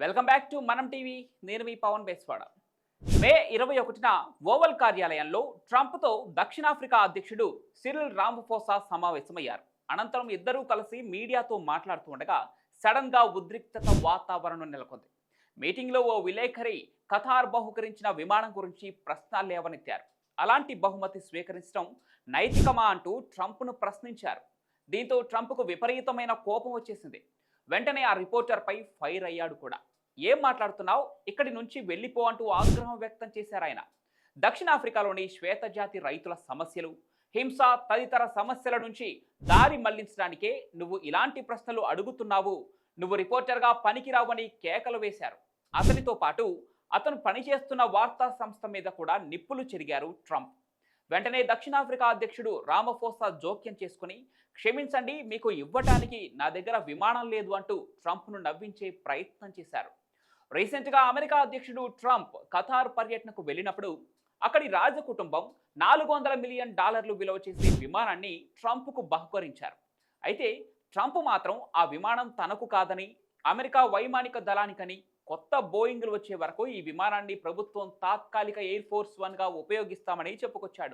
Welcome back to Manam TV. నేను మీ పవన్ బేస్వాడ. మే ఇరవై ఒకటిన ఓవల్ కార్యాలయంలో ట్రంప్తో దక్షిణాఫ్రికా అధ్యక్షుడు సిరిల్ రాంఫోసా సమావేశమయ్యారు. అనంతరం ఇద్దరూ కలిసి మీడియాతో మాట్లాడుతూ ఉండగా సడన్గా ఉద్రిక్తత వాతావరణం నెలకొంది. మీటింగ్లో ఓ విలేకరి కథార్ బహుకరించిన విమానం గురించి ప్రశ్నలు లేవనెత్తారు. అలాంటి బహుమతి స్వీకరించడం నైతికమా అంటూ ట్రంప్ను ప్రశ్నించారు. దీంతో ట్రంప్కు విపరీతమైన కోపం వచ్చేసింది. వెంటనే ఆ రిపోర్టర్పై ఫైర్ అయ్యాడు కూడా. ఏం మాట్లాడుతున్నావు? ఇక్కడి నుంచి వెళ్ళిపో అంటూ ఆగ్రహం వ్యక్తం చేశారు ఆయన. దక్షిణాఫ్రికాలోని శ్వేతజాతి రైతుల సమస్యలు హింస తదితర సమస్యల నుంచి దారి మళ్ళించడానికే నువ్వు ఇలాంటి ప్రశ్నలు అడుగుతున్నావు. నువ్వు రిపోర్టర్గా పనికిరావని కేకలు వేశారు. అతనితో పాటు అతను పనిచేస్తున్న వార్తా సంస్థ మీద కూడా నిప్పులు చెరిగారు ట్రంప్. వెంటనే దక్షిణాఫ్రికా అధ్యక్షుడు రామఫోసా జోక్యం చేసుకుని క్షమించండి మీకు ఇవ్వటానికి నా దగ్గర విమానం లేదు అంటూ ట్రంప్ను నవ్వించే ప్రయత్నం చేశారు. రీసెంట్గా అమెరికా అధ్యక్షుడు ట్రంప్ ఖతార్ పర్యటనకు వెళ్ళినప్పుడు అక్కడి రాజ కుటుంబం నాలుగు వందల మిలియన్ డాలర్లు విలువ చేసే విమానాన్ని ట్రంప్కు బహుకరించారు. అయితే ట్రంప్ మాత్రం ఆ విమానం తనకు కాదని అమెరికా వైమానిక దళానికని కొత్త బోయింగ్లు వచ్చే వరకు ఈ విమానాన్ని ప్రభుత్వం తాత్కాలిక ఎయిర్ ఫోర్స్ వన్గా ఉపయోగిస్తామని చెప్పుకొచ్చాడు.